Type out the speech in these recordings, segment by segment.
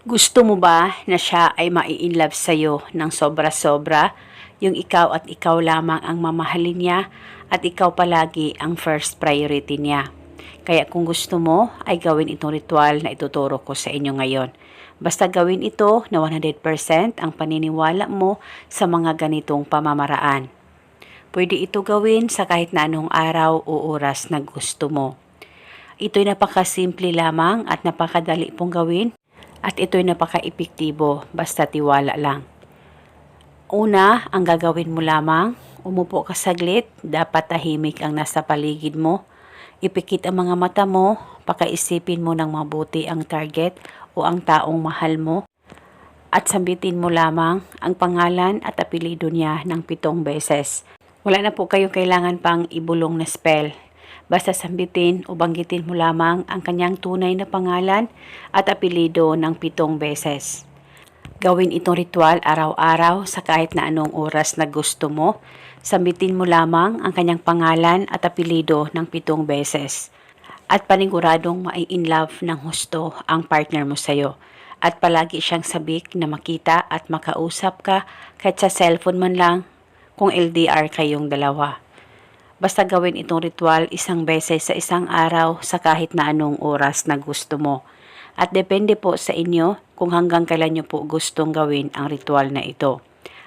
Gusto mo ba na siya ay mai-inlove sa'yo ng sobra-sobra? Yung ikaw at ikaw lamang ang mamahalin niya at ikaw palagi ang first priority niya. Kaya kung gusto mo, ay gawin itong ritual na ituturo ko sa inyo ngayon. Basta gawin ito na 100% ang paniniwala mo sa mga ganitong pamamaraan. Pwede ito gawin sa kahit na anong araw o oras na gusto mo. Ito'y napakasimple lamang at napakadali pong gawin at ito'y napaka-epektibo basta tiwala lang. Una, ang gagawin mo lamang, umupo ka saglit, dapat tahimik ang nasa paligid mo. Ipikit ang mga mata mo, pakaisipin mo ng mabuti ang target o ang taong mahal mo. At sambitin mo lamang ang pangalan at apelido niya ng pitong beses. Wala na po kayo kailangan pang ibulong na spell. Basta sambitin o banggitin mo lamang ang kanyang tunay na pangalan at apelido ng pitong beses. Gawin itong ritual araw-araw sa kahit na anong oras na gusto mo. Sambitin mo lamang ang kanyang pangalan at apelido ng pitong beses. At paniguradong mai-in love ng husto ang partner mo sa'yo. At palagi siyang sabik na makita at makausap ka kahit sa cellphone man lang kung LDR kayong dalawa. Basta gawin itong ritual isang beses sa isang araw sa kahit na anong oras na gusto mo. At depende po sa inyo kung hanggang kailan nyo po gustong gawin ang ritual na ito.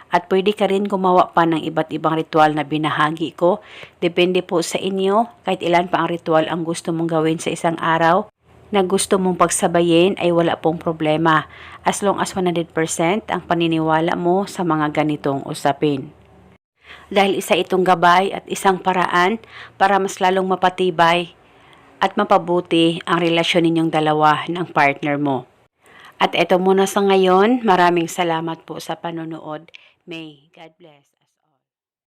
At pwede ka rin gumawa pa ng iba't ibang ritual na binahagi ko. Depende po sa inyo kahit ilan pa ang ritual ang gusto mong gawin sa isang araw na gusto mong pagsabayin ay wala pong problema as long as 100% ang paniniwala mo sa mga ganitong usapin dahil isa itong gabay at isang paraan para mas lalong mapatibay at mapabuti ang relasyon ninyong dalawa ng partner mo. At eto muna sa ngayon, maraming salamat po sa panonood. May God bless.